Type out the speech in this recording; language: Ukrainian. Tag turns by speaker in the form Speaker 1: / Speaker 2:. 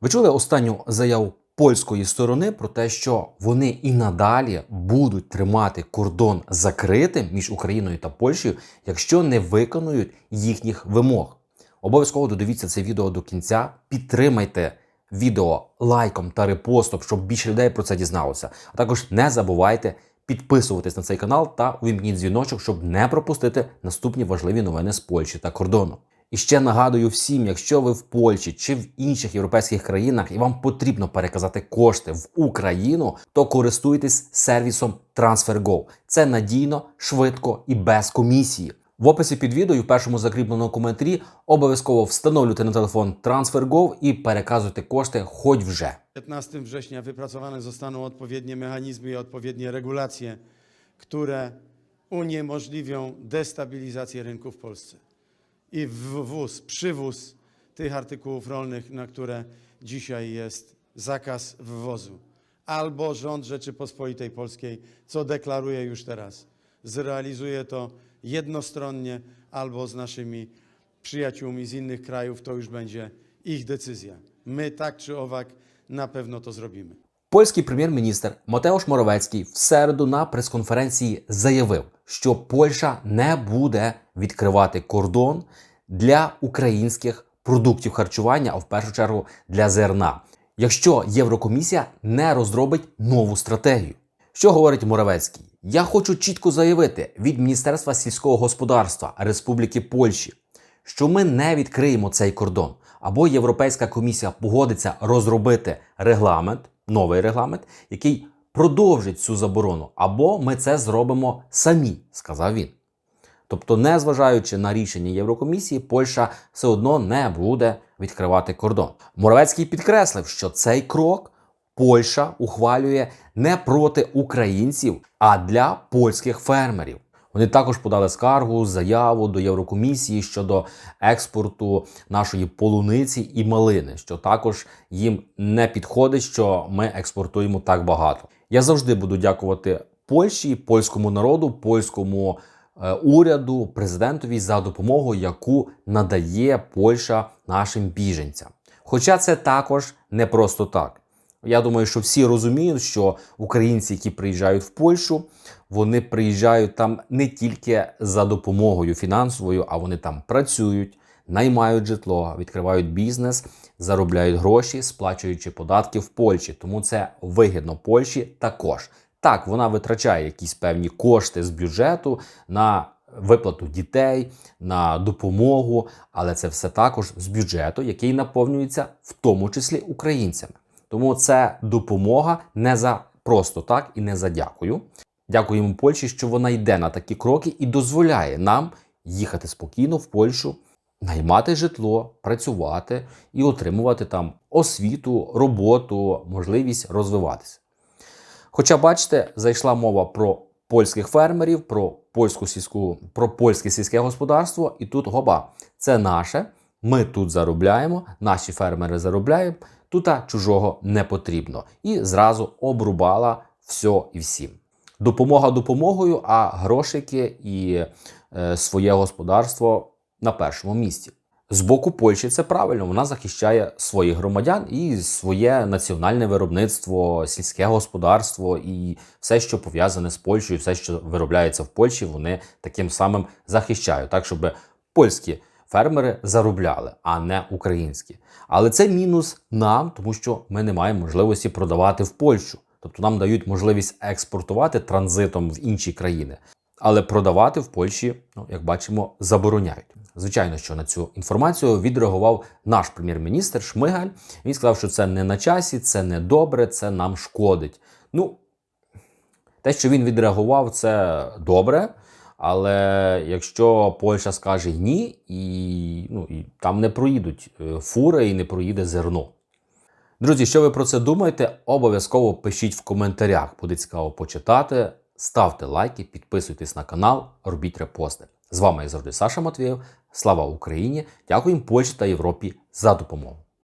Speaker 1: Ви чули останню заяву польської сторони про те, що вони і надалі будуть тримати кордон закритим між Україною та Польщею, якщо не виконують їхніх вимог. Обов'язково додивіться це відео до кінця. Підтримайте відео лайком та репостом, щоб більше людей про це дізналося. А також не забувайте підписуватись на цей канал та увімкніть дзвіночок, щоб не пропустити наступні важливі новини з Польщі та кордону. І ще нагадую всім, якщо ви в Польщі чи в інших європейських країнах і вам потрібно переказати кошти в Україну, то користуйтесь сервісом TransferGo. Це надійно, швидко і без комісії. В описі під відео і в першому закріпленому коментарі обов'язково встановлюйте на телефон TransferGo і переказуйте кошти хоч вже.
Speaker 2: 15 września wypracowane zostaną odpowiednie mechanizmy i odpowiednie regulacje, które uniemożliwią destabilizację rynku w Polsce i wwóz, przywóz tych artykułów rolnych, na które dzisiaj jest zakaz wwozu. Albo rząd Rzeczypospolitej Polskiej, co deklaruje już teraz, zrealizuje to jednostronnie albo z naszymi przyjaciółmi z innych krajów, to już będzie ich decyzja. My tak czy owak na pewno to zrobimy.
Speaker 1: Польський прем'єр-міністр Матеуш Моровецький в середу на прес-конференції заявив, що Польща не буде відкривати кордон для українських продуктів харчування, а в першу чергу для зерна, якщо Єврокомісія не розробить нову стратегію. Що говорить Моровецький? Я хочу чітко заявити від Міністерства сільського господарства Республіки Польщі, що ми не відкриємо цей кордон, або Європейська комісія погодиться розробити регламент, новий регламент, який продовжить цю заборону, або ми це зробимо самі, сказав він. Тобто, незважаючи на рішення Єврокомісії, Польща все одно не буде відкривати кордон. Моровецький підкреслив, що цей крок Польща ухвалює не проти українців, а для польських фермерів. Вони також подали скаргу, заяву до Єврокомісії щодо експорту нашої полуниці і малини, що також їм не підходить, що ми експортуємо так багато. Я завжди буду дякувати Польщі, польському народу, польському уряду, президентові за допомогу, яку надає Польща нашим біженцям. Хоча це також не просто так. Я думаю, що всі розуміють, що українці, які приїжджають в Польщу, вони приїжджають там не тільки за допомогою фінансовою, а вони там працюють, наймають житло, відкривають бізнес, заробляють гроші, сплачуючи податки в Польщі. Тому це вигідно Польщі також. Так, вона витрачає якісь певні кошти з бюджету на виплату дітей, на допомогу, але це все також з бюджету, який наповнюється в тому числі українцями. Тому це допомога не за просто так і не за дякую. Дякуємо Польщі, що вона йде на такі кроки і дозволяє нам їхати спокійно в Польщу, наймати житло, працювати і отримувати там освіту, роботу, можливість розвиватися. Хоча, бачите, зайшла мова про польських фермерів, про польську сільську, про польське сільське господарство, і тут гоба, це наше. Ми тут заробляємо, наші фермери заробляють, тут чужого не потрібно. І зразу обрубала все і всім. Допомога допомогою, а грошики і е, своє господарство на першому місці. З боку Польщі це правильно. Вона захищає своїх громадян і своє національне виробництво, сільське господарство і все, що пов'язане з Польщею, все, що виробляється в Польщі, вони таким самим захищають, так щоб польські фермери заробляли, а не українські. Але це мінус нам, тому що ми не маємо можливості продавати в Польщу. Тобто нам дають можливість експортувати транзитом в інші країни, але продавати в Польщі, ну як бачимо, забороняють. Звичайно, що на цю інформацію відреагував наш прем'єр-міністр Шмигаль. Він сказав, що це не на часі, це не добре, це нам шкодить. Ну, те, що він відреагував, це добре. Але якщо Польща скаже ні, і, ну, і там не проїдуть е, фури і не проїде зерно. Друзі, що ви про це думаєте? Обов'язково пишіть в коментарях. Буде цікаво почитати. Ставте лайки, підписуйтесь на канал, робіть репости. З вами я завжди Саша Матвієв. Слава Україні! Дякуємо Польщі та Європі за допомогу.